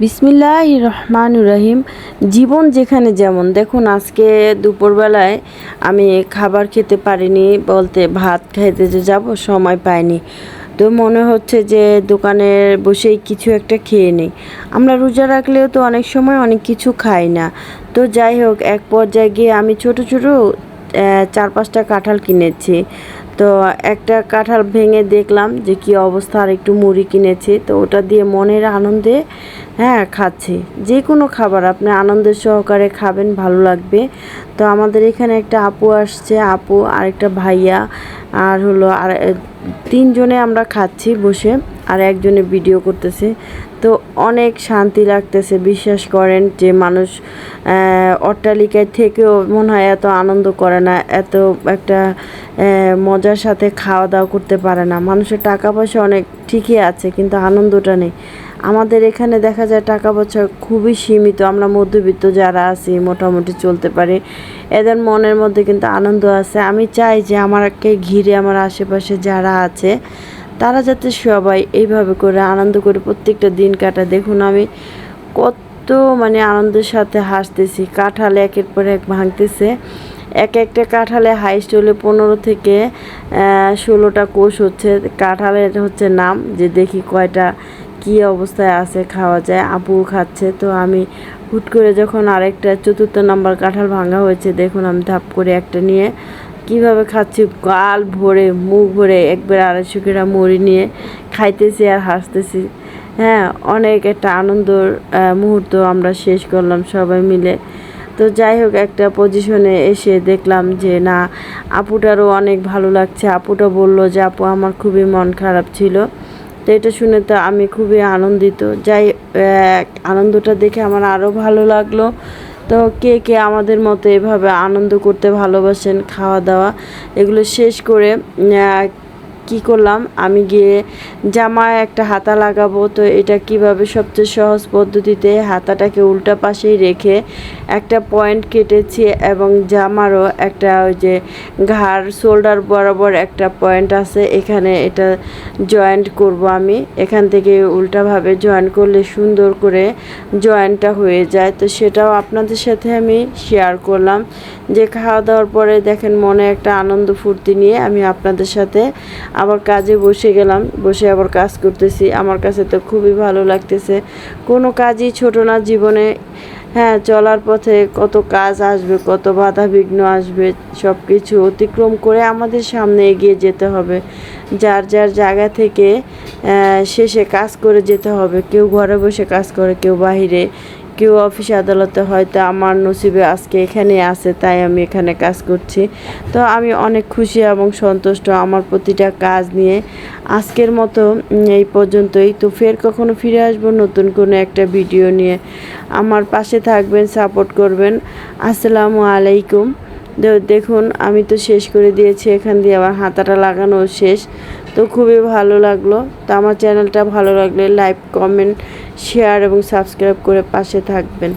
বিসমিল্লাহ রহমান রহিম। জীবন যেখানে যেমন। দেখুন, আজকে দুপুরবেলায় আমি খাবার খেতে পারিনি বলতে ভাত খাইতে যে যাব, সময় পাইনি। তো মনে হচ্ছে যে দোকানে বসেই কিছু একটা খেয়ে নিই। আমরা রোজা রাখলেও তো অনেক সময় অনেক কিছু খাই না। তো যাই হোক, এক পর্যায়ে গিয়ে আমি ছোট ছোট চার পাঁচটা কাঁঠাল কিনেছি। তো একটা কাঁঠাল ভেঙে দেখলাম যে কি অবস্থা, আর একটু মুড়ি কিনেছি। তো ওটা দিয়ে মনের আনন্দে হ্যাঁ খাচ্ছি। যে কোনো খাবার আপনি আনন্দের সহকারে খাবেন, ভালো লাগবে। তো আমাদের এখানে একটা আপু আসছে, আপু আর একটা ভাইয়া, আর হলো আর, তিনজনে আমরা খাচ্ছি বসে, আর একজনে ভিডিও করতেছে। তো অনেক শান্তি লাগতেছে, বিশ্বাস করেন যে মানুষ অট্টালিকায় থেকেও মনে হয় এত আনন্দ করে না, এত একটা মজার সাথে খাওয়া দাওয়া করতে পারে না। মানুষের টাকা পয়সা অনেক ঠিকই আছে, কিন্তু আনন্দটা নেই। আমাদের এখানে দেখা যায় টাকা পয়সা খুবই সীমিত, আমরা মধ্যবিত্ত যারা আছি, মোটামুটি চলতে পারি, এদের মনের মধ্যে কিন্তু আনন্দ আছে। আমি চাই যে আমাকে ঘিরে আমার আশেপাশে যারা আছে তারা যাতে সবাই এইভাবে করে আনন্দ করে প্রত্যেকটা দিন কাটা দেখুন আমি কত মানে আনন্দের সাথে হাসতেছি। কাঁঠাল একের পর এক ভাঙতেছে। এক একটা কাঁঠালে হাইস্ট হলে পনেরো থেকে ষোলোটা কোষ হচ্ছে। কাঁঠালের হচ্ছে নাম, যে দেখি কয়টা কি অবস্থায় আছে, খাওয়া যায়, আপু খাচ্ছে। তো আমি হুট করে যখন আরেকটা চতুর্থ নাম্বার কাঁঠাল ভাঙা হয়েছে, দেখুন আমি ধাপ করে একটা নিয়ে কীভাবে খাচ্ছি? গাল ভরে, মুখ ভরে একবার আড়াইশো গ্রাম মুড়ি নিয়ে খাইতেছি আর হাসতেছি। হ্যাঁ অনেক একটা আনন্দর মুহূর্ত আমরা শেষ করলাম সবাই মিলে। তো যাই হোক, একটা পজিশনে এসে দেখলাম যে, না, আপুটারও অনেক ভালো লাগছে। আপুটা বলল যে, আপু, আমার খুবই মন খারাপ ছিল। তো এটা শুনে তো আমি খুবই আনন্দিত। যাই আনন্দটা দেখে আমার আরও ভালো লাগল। তো কে কে আমাদের মতো এভাবে আনন্দ করতে ভালোবাসেন খাওয়া দাওয়া এগুলো শেষ করে কি করলাম? আমি গিয়ে জামায় একটা হাতা লাগাবো। তো এটা কীভাবে সবচেয়ে সহজ পদ্ধতিতে হাতাটাকে উল্টা পাশেই রেখে একটা পয়েন্ট কেটেছি এবং জামারও একটা ওই যে ঘাড় শোল্ডার বরাবর একটা পয়েন্ট আছে। এখানে এটা জয়েন্ট করব আমি। এখান থেকে উল্টাভাবে জয়েন্ট করলে সুন্দর করে জয়েন্টটা হয়ে যায়। তো সেটাও আপনাদের সাথে আমি শেয়ার করলাম। যে খাওয়া দাওয়ার পরে দেখেন মনে একটা আনন্দ ফুর্তি নিয়ে আমি আপনাদের সাথে আবার কাজে বসে গেলাম, বসে আবার কাজ করতেছি। আমার কাছে তো খুবই ভালো লাগতেছে। কোনো কাজই ছোট না জীবনে। হ্যাঁ চলার পথে কত কাজ আসবে, কত বাধা বিঘ্ন আসবে সব কিছু অতিক্রম করে আমাদের সামনে এগিয়ে যেতে হবে। যার যার জায়গা থেকে শেষে কাজ করে যেতে হবে। কেউ ঘরে বসে কাজ করে, কেউ বাহিরে। কেউ অফিস আদালতে হয়তো আমার নসিবে আজকে এখানে আছে, তাই আমি এখানে কাজ করছি। তো আমি অনেক খুশি এবং সন্তুষ্ট আমার প্রতিটা কাজ নিয়ে। আজকের মতো এই পর্যন্তই। তো ফের কখনো ফিরে আসব নতুন কোনো একটা ভিডিও নিয়ে। আমার পাশে থাকবেন, সাপোর্ট করবেন। আসসালামু আলাইকুম। দেখুন, আমি তো শেষ করে দিয়েছি, এখান দিয়ে আমার হাতাটা লাগানো শেষ। তো খুবই ভালো লাগল। তো আমার চ্যানেলটা ভালো লাগলে লাইক, কমেন্ট, শেয়ার এবং সাবস্ক্রাইব করে পাশে থাকবেন।